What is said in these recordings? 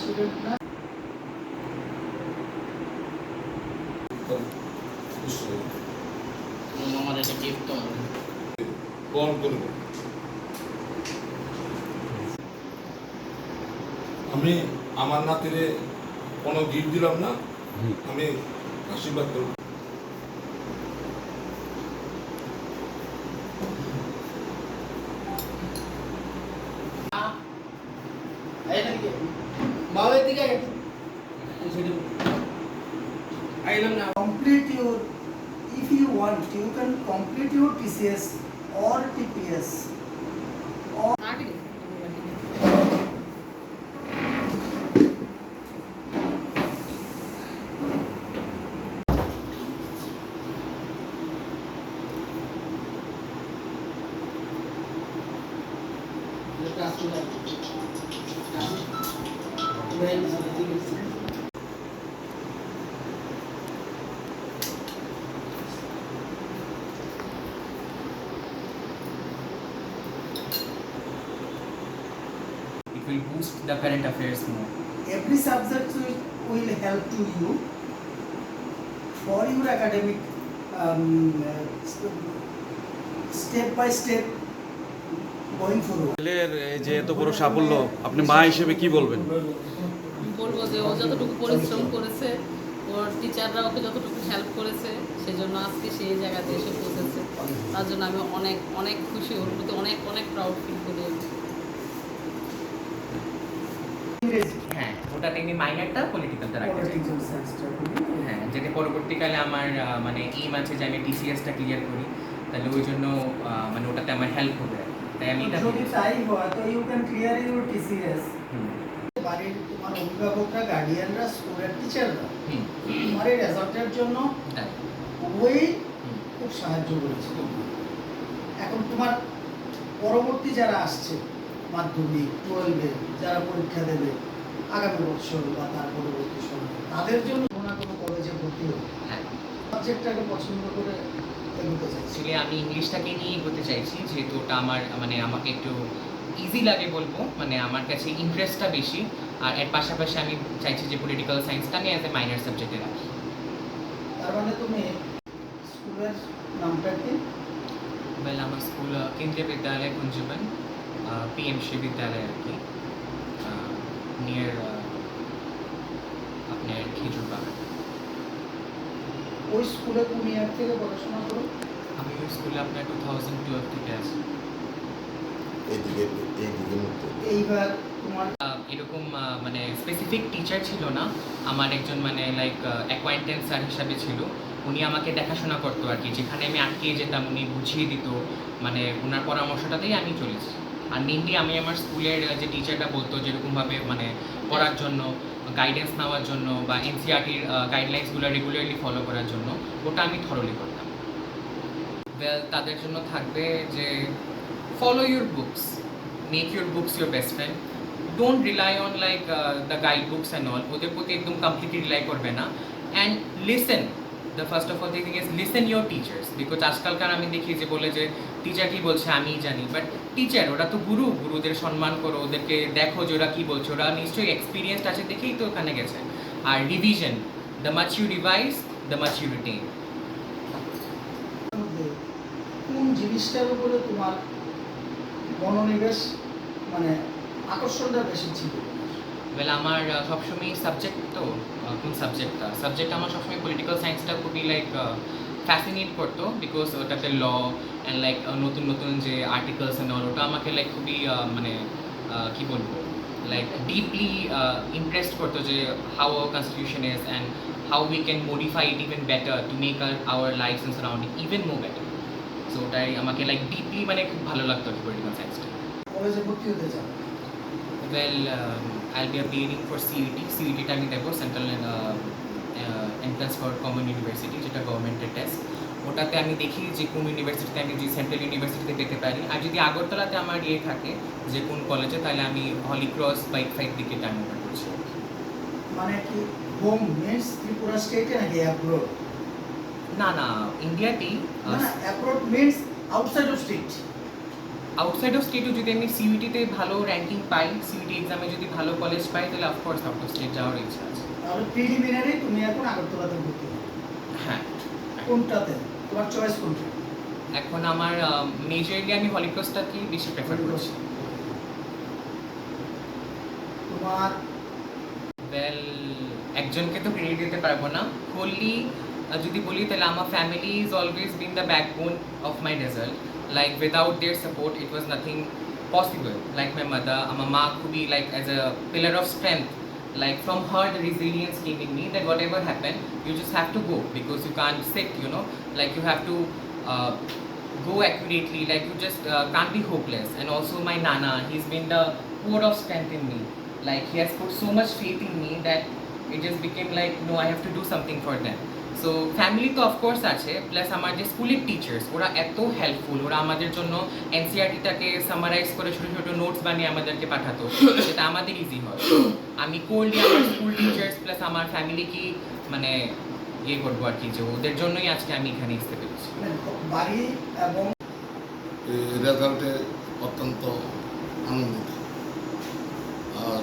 Student না আমার এটা গিফট তো গ্রহণ করব আমি আমার নাতিরে কোনো গিফট দিলাম না আমি আশীর্বাদ করব। Complete your if you want you can complete your TCS or TPS It will boost the current affairs more. every subject will, will help to you for your academic um, uh, step by step going forward ছেলের যে এত বড় সাফল্য আপনি মা হিসেবে কি বলবেন বলব যে ও যতটুকু পরিশ্রম করেছে ওর টিচাররা ওকে যতটুকু হেল্প করেছে সেজন্য আজকে সেই জায়গাতে এসে পৌঁছেছে। তার জন্য আমি অনেক অনেক খুশি ওর প্রতি অনেক অনেক প্রাউড ফিল করি আমি। হ্যাঁ ওটাতে আমি মাইনারটা পলিটিক্যালটা রাখতে চাই। হ্যাঁ যাতে পরবর্তীকালে আমার মানে এইম আছে যে আমি টিসিএসটা ক্লিয়ার করি তাহলে ওই জন্য আহ, মানে ওটাতে আমার হেল্প হবে। তাই আমি যদি তাই হয় তো you can clear your TCS hmm, অভিভাবকরা গার্ডিয়ানরা স্কুলের টিচাররা এই রেজাল্টের জন্য। খুবই হুম, খুব সাহায্য করেছে এখন তোমার পরবর্তী যারা আসছে মাধ্যমিক টুয়েলভে যারা পরীক্ষা দেবে আগামী বছর বা তার পরবর্তী সময় তাদের জন্য কোনো না কোনো কলেজে ভর্তি হবে? হ্যাঁ। সাবজেক্টটাকে পছন্দ করে অ্যাকচুয়ালি আমি ইংলিশটাকে নিয়ে এগোতে চাইছি যেহেতু ওটা আমার মানে আমাকে একটু ইজি লাগে বলব মানে আমার কাছে ইন্টারেস্টটা বেশি। আর এর পাশাপাশি আমি চাইছি যে পলিটিক্যাল সায়েন্সটা আমি অ্যাজ এ মাইনর সাবজেক্টে রাখি। তার মানে তুমি স্কুলের নামটা কি? ওয়েল আমার স্কুল কেন্দ্রীয় বিদ্যালয় কুঞ্জবন পিএমসি বিদ্যালয় আর কি নিয়ার আপনার খেজুর বাগান। ওই স্কুলে কোন ইয়ার থেকে পড়াশোনা করো? আমি ওই স্কুলে আপনার টু থাউজেন্ড টুয়েলভ থেকে আছি। এইদিকে এইদিকে মুক্ত। এইবার তোমার এরকম মানে স্পেসিফিক টিচার ছিল না। আমার একজন মানে লাইক অ্যাকোয়াইন্টেন্স স্যার হিসাবে ছিল। উনি আমাকে দেখাশোনা করতো আর কি। যেখানে আমি আটকে যেতাম উনি বুঝিয়ে দিত। মানে ওনার পরামর্শটাতেই আমি চলেছি। আর মেনলি আমি আমার স্কুলের যে টিচারটা বলতো যেরকমভাবে মানে পড়ার জন্য গাইডেন্স নেওয়ার জন্য বা এনসিআরটির গাইডলাইন্সগুলো রেগুলারলি ফলো করার জন্য ওটা আমি থরলি করতাম। তাদের জন্য থাকবে যে follow your books make your books your best friend don't rely on like the guide books and all ওদের প্রতি একদম কমপ্লিটলি রিলাই করবে না and listen the first of all thing is listen your teachers because আজকালকার আমি দেখি যে বলে যে টিচার কি বলছে আমিই জানি বাট টিচার ওরা তো গুরু গুরুদের সম্মান করো ওদেরকে দেখো যে ওরা কী বলছে ওরা নিশ্চয়ই এক্সপিরিয়েন্স আছে দেখেই তো ওখানে গেছে আর revision the much you revise the much you written কোন জিনিসটার উপরে তোমার মনোনিবেশ মানে আকর্ষণটা বেশি ছিল। ওয়েল আমার সবসময় সাবজেক্ট তো কোন সাবজেক্টটা সাবজেক্ট আমার সবসময় পলিটিক্যাল সায়েন্সটা খুবই লাইক ফ্যাসিনেট করতো বিকজ ওটাতে ল অ্যান্ড লাইক নতুন নতুন যে আর্টিকেলস অ্যান্ড অল ওটা আমাকে লাইক খুবই মানে কি বলব? লাইক ডিপলি ইমপ্রেসড করতো যে how our constitution is and how we can modify it even better to make our life and surrounding even more better so ওটাই আমাকে লাইক ডিপলি মানে খুব ভালো লাগতো চাও Well, um, I'll be appearing for CET. CET টা আমি দেবো central entrance for common university যেটা গভর্নমেন্টের টেস্ট ওটাতে আমি দেখি যে কোন ইউনিভার্সিটিতে আমি যদি সেন্ট্রাল ইউনিভার্সিটিতে পেতে পারি। আর যদি আগরতলাতে আমার ইয়ে থাকে যে কোন কলেজে তাহলে আমি হলি ক্রস বাইক ফাইভ দিকে ওভার করছি। মানে কি হোম মিন্স ত্রিপুরা স্টেটে নাকি অ্যাব্রোড না না ইন্ডিয়াতেই না abroad means outside of state outside of স্টেটও যদি আমি সিইউটিতে ভালো র্যাঙ্কিং পাই সিইউটি এক্সামে যদি ভালো কলেজ পাই তাহলে অফকোর্স আউট অফ স্টেট যাওয়ার ইচ্ছা আছে। তাহলে প্রিলিমিনারি তুমি এখন আগরতলাতে ভর্তি হ্যাঁ। কোনটাতে? তোমার চয়েস কোনটা? এখন আমার মেজরলি আমি হলিক্রসটাকেই বেশি প্রেফার করছি। তোমার? ওয়েল একজনকে তো ক্রেডিট দিতে পারব না। হোলি যদি বলি তাহলে আমার family is always been the backbone of my result like without their support it was nothing possible. Like my mother uh, my mom could be like as a pillar of strength. Like from her the resilience came in me that whatever happened you just have to go because you can't sit you know? Like you have to uh, go accurately. Like you just uh, can't be hopeless. And also my nana he's been the core of strength in me. Like he has put so much faith in me that it just became like no i have to do something for them. So family তো of course আছে plus আমার যে স্কুলের teachers ওরা এত helpful ওরা আমাদের জন্য এনসিআরটিটাকে সামারাইজ করে ছোটো ছোটো নোটস বানিয়ে আমাদেরকে পাঠাতো সেটা আমাদের ইজি হয়। আমি করলি আমার স্কুল টিচার্স প্লাস আমার ফ্যামিলি কি মানে ইয়ে করব আর কি যে ওদের জন্যই আজকে আমি এখানে আসতে পেরেছি। বাড়ি এবং এই রেজাল্টে অত্যন্ত আনন্দিত। আর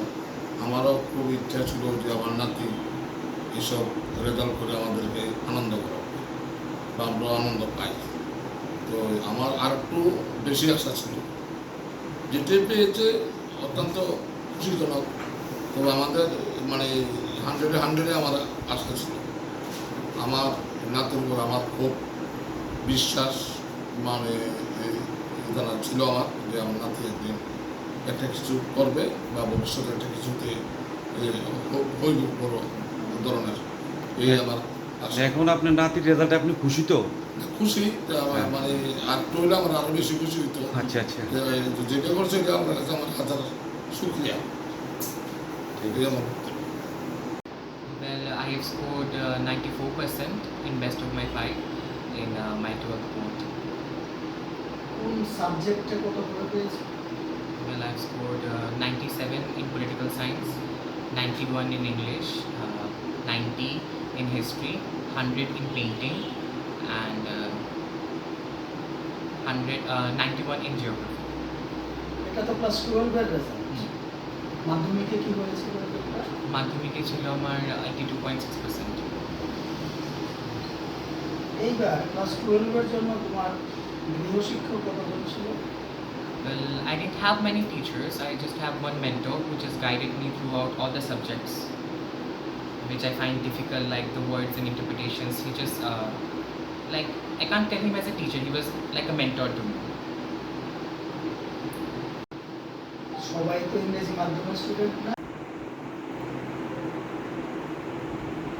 আমারও খুব ইচ্ছা ছিল যে আমার নাতি এসব রেজাল্ট করে আমাদেরকে আনন্দ করা বা আমরা আনন্দ পাই। তো আমার আর একটু বেশি আশা ছিল যেটাই পেয়েছে অত্যন্ত খুশিজনক। তবে আমাদের মানে হান্ড্রেডে হান্ড্রেডে আমার আশা ছিল। আমার নাতির উপর আমার খুব বিশ্বাস মানে জানা ছিল আমার যে আমার নাতি একদিন একটা কিছু করবে বা ভবিষ্যতে একটা কিছুতে হইব বড় ধরনের। এই আমার এখন আপনার নাতির রেজাল্টে আপনি খুশি তো? খুশি যে আমার মানে আর টইলে আমার আরও বেশি খুশি হইতো। আচ্ছা আচ্ছা। যেটা করছে এটা আমার কাছে আমার হাজার শুক্রিয়া। আমার Well, I have scored uh, 94% in best of my five in uh, my 12th board. কোন সাবজেক্টে কত করে পেয়েছ? Well, I've scored uh, 97 in political science, 91 in English, uh, 90 in history, 100 in painting, and uh, 100, uh, 91 in geography. এটা তো class টুয়েলভের result মাধ্যমিকে কি হয়েছিল রেজাল্টটা? মাধ্যমিকে ছিল আমার eighty two point six percent এইবার ক্লাস টুয়েলভের জন্য তোমার গৃহশিক্ষক কতজন ছিল Well, I didn't have many teachers. I just have one mentor who just guided me throughout all the subjects, which I find difficult, like the words and interpretations. He just, uh, like, I can't tell him as a teacher. He was like a mentor to me. সবাই তো ইংরেজি মাধ্যমের student না